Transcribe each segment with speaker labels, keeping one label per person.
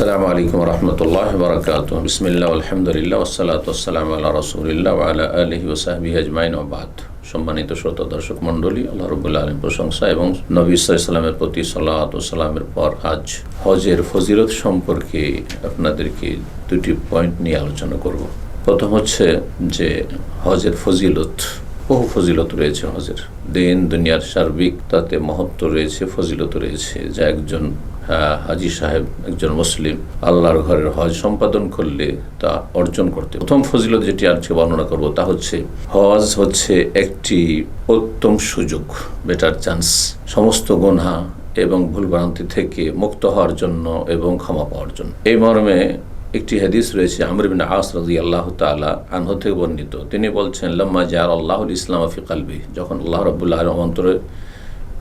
Speaker 1: আসসালামু আলাইকুম রহমতুল্লাহ বরকাত বিসমিল্লা আলহামদুলিল্লাহ ওসালাত ওসালাম আল্লাহ রসুলিল্লাহ আলা আলহি ওসাহাবি আজমাইন ওবাদ সম্মানিত শ্রোতা, দর্শক, মণ্ডলী, আল্লাহ রবুল্লা আলম প্রশংসা এবং নবী ইসলামের প্রতি সাল্লাত সাল্লামের পর আজ হজের ফজিলত সম্পর্কে আপনাদেরকে দুটি পয়েন্ট নিয়ে আলোচনা করব। প্রথম হচ্ছে যে হজের ফজিলত, বহু ফজিলত রয়েছে হজের। দিন, দুনিয়ার সার্বিক তাতে মহত্ব রয়েছে, ফজিলত রয়েছে। যা একজন হাজি সাহেব একজন মুসলিম, আল্লাহর ঘরের হজ সম্পাদন করলে তা অর্জন করতে। প্রথম ফজিলত যেটি আজকে বর্ণনা করব তা হচ্ছে, হজ হচ্ছে একটি উত্তম সুযোগ বেটার চান্স সমস্ত গুণা এবং ভুলভ্রান্তি থেকে মুক্ত হওয়ার জন্য এবং ক্ষমা পাওয়ার জন্য। এই মর্মে একটি হাদিস রয়েছে, আমর বিন আস রাজি আল্লাহ তালা আনহ থেকে বর্ণিত। তিনি বলছেন, লম্মা জার আল্লাহুল ইসলাম আফি কালবি। যখন আল্লাহ রবুল্লাহ অন্তরে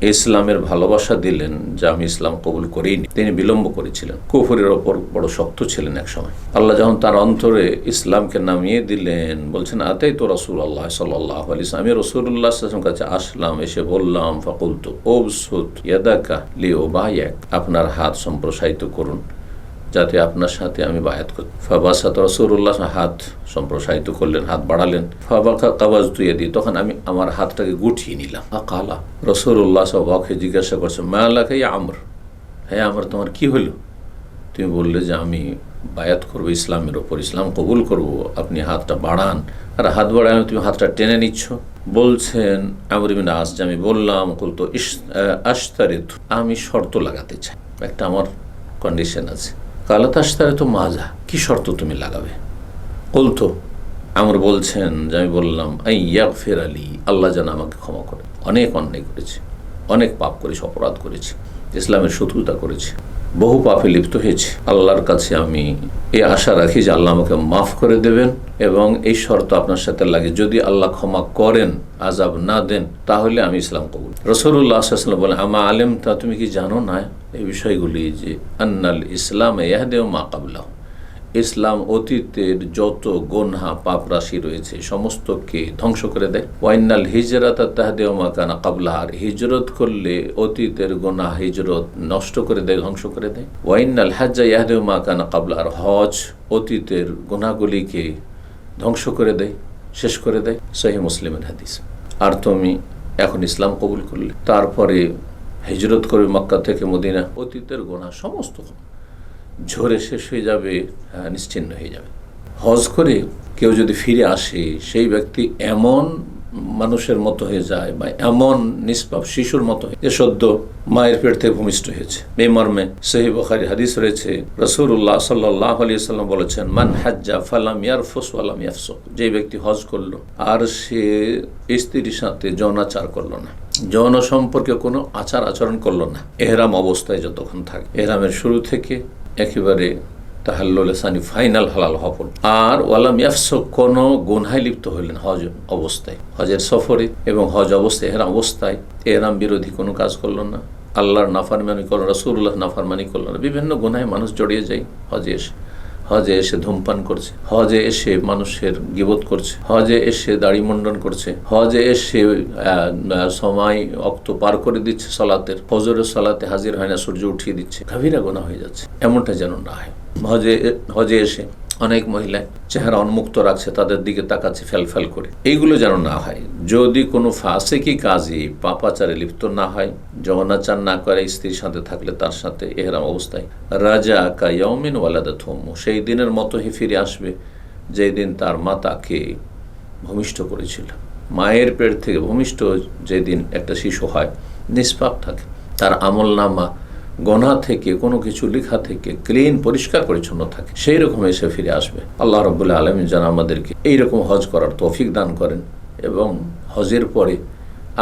Speaker 1: ইসলামের ভালোবাসা দিলেন যা আমি ইসলাম কবুল করিনি। তিনি বিলম্ব করেছিলেন। কুফুরের ওপর বড় শক্ত ছিলেন এক সময় আল্লাহ যখন তার অন্তরে ইসলামকে নামিয়ে দিলেন, বলছেন আতেই তো রসুল আল্লাহ সাল্লাহ আলি আমি রসুল্লাহাম কাছে আসলাম, এসে বললাম, ফকুলত, ওবসুত ইয়াদাকা লি ও বায়াক আপনার হাত সম্প্রসারিত করুন। যাতে আপনার সাথে আমি বায়াত করি। ফাবাসাত রসুল্লাহ হাত সম্প্রসারিত করলেন, হাত বাড়ালেন। ফাবাকা কাবাজ দুয়ে দিই তখন আমি আমার হাতটাকে গুটিয়ে নিলাম। কালা রসুল্লাহ সবাকে জিজ্ঞাসা করছে মায়ালাকে আমর? হ্যাঁ আমার, তোমার কি হলো? তুমি বললে যে আমি বায়াত করব ইসলামের ওপর ইসলাম কবুল করব, আপনি হাতটা বাড়ান। আর হাত বাড়ানো তুমি হাতটা টেনে নিচ্ছ? বলছেন আমরিমিন আস, যে আমি বললাম কুল তো আস্তারিত আমি শর্ত লাগাতে চাই। একটা আমার কন্ডিশন আছে। কালাত তারা তো মাজা কি শর্ত তুমি লাগাবে? বলতো আমার বলছেন যে আমি বললাম এই ইয়াক ফের আলী, আল্লাহ যেন আমাকে ক্ষমা করে। অনেক অন্যায় করেছে, অনেক পাপ করেছে, অপরাধ করেছে, ইসলামের শত্রুতা করেছি। বহু পাপে লিপ্ত হয়েছি। আল্লাহর কাছে আমি এই আশা রাখি যে আল্লাহ আমাকে মাফ করে দেবেন এবং এই শর্ত আপনার সাথে লাগে। যদি আল্লাহ ক্ষমা করেন আজাব না দেন, তাহলে আমি ইসলাম কবুল। রসুল্লাহ আসলাম বলেন, আমা আলেম তা তুমি কি জানো না? এই বিষয়গুলি যে, আন্নাল ইসলাম ইয়াহদেও মা কাবলাহ। ইসলাম অতীতের যত গোনহা পাপ রাশি রয়েছে, সমস্তকে ধ্বংস করে দেয়। ওয়াইনাল হিজরত তাহদেও মাকানা কাবলাহার হিজরত করলে অতীতের গোনা হিজরত নষ্ট করে দেয়, ধ্বংস করে দেয়। ওয়াইনাল হাজ্জা ইয়াহদেও মাকানা কাবলাহার হজ অতীতের গোনাগুলিকে ধ্বংস করে দেয়, শেষ করে দেয়। সহি মুসলিমের হাদিস। আর তুমি এখন ইসলাম কবুল করলে। তারপরে হিজরত করবে মক্কা থেকে মদিনা। অতীতের গোনা সমস্ত ঝরে শেষ হয়ে যাবে আহ, নিশ্চিহ্ন হয়ে যাবে। হজ করে কেউ যদি ফিরে আসে সেই ব্যক্তি এমন মানুষের মতো হয়ে যায় বা এমন নিষ্পাপ শিশুর মতো যে সদ্য মায়ের পেট থেকে ভূমিষ্ঠ হয়েছে। এই মর্মে সহি বখারি হাদিস রয়েছে রসুল্লাহ সাল্লাহ আলিয়া সাল্লাম বলেছেন মান হাজ্জা ফালাম ইয়ারফুস ওয়ালাম ইয়াফসুক। যে ব্যক্তি হজ করল আর সে স্ত্রীর সাথে যৌনাচার করল না যৌন সম্পর্কে কোনো আচার আচরণ করল না। এহরাম অবস্থায় যতক্ষণ থাকে। এহরামের শুরু থেকে একেবারে তাহাল্লোলে সানি ফাইনাল হালাল হপন আর ওয়ালাম ইয়াফসক কোনো গুনহায় লিপ্ত হইলেন হজ অবস্থায়। হজের সফরে এবং হজ অবস্থায় এরাম অবস্থায় এরাম বিরোধী কোনো কাজ করল না। আল্লাহর নাফারমানি করল রসুল্লাহ নাফারমানি করল না। বিভিন্ন গুনায় মানুষ জড়িয়ে যায় হজে এসে হজে এসে ধূমপান করছে। হজে এসে মানুষের গিবত করছে। হজে এসে দাড়ি মন্ডন করছে। হজে এসে সময় অক্ত পার করে দিচ্ছে সালাতের। হজরের সালাতে হাজির হয় না, সূর্য উঠিয়ে দিচ্ছে। গাভীরা গোনা হয়ে যাচ্ছে। এমনটা যেন না হয়। হজে হজে এসে অনেক মহিলা চেহারা উন্মুক্ত রাখছে, তাদের দিকে তাকাচ্ছে ফেল করে। এইগুলো যেন না হয়। যদি কোনো ফাঁসেকি কাজে পাপাচারে লিপ্ত না হয় যৌনাচার না করে, স্ত্রীর সাথে থাকলে তার সাথে এহরাম অবস্থায়। রাজা কায়মিন ওয়ালাদা সেই দিনের মতো হে ফিরে আসবে যেই দিন তার মা তাকে ভূমিষ্ঠ করেছিল। মায়ের পেট থেকে ভূমিষ্ঠ যেদিন একটা শিশু হয়, নিষ্পাপ থাকে। তার আমল নামা গনা থেকে, কোনো কিছু লেখা থেকে ক্লিন পরিষ্কার, পরিচ্ছন্ন থাকে। সেই রকম এসে ফিরে আসবে। আল্লাহ রবুল্লা আলমী যেন আমাদেরকে এইরকম হজ করার তৌফিক দান করেন এবং হজের পরে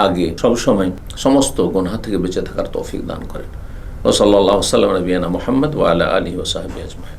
Speaker 1: আগে সবসময় সমস্ত গনহা থেকে বেঁচে থাকার তৌফিক দান করেন। ও সাল্লাহ সাল্লাম নবীনা মোহাম্মদ ওয়ালা আলী ওসাহাবি আজমাই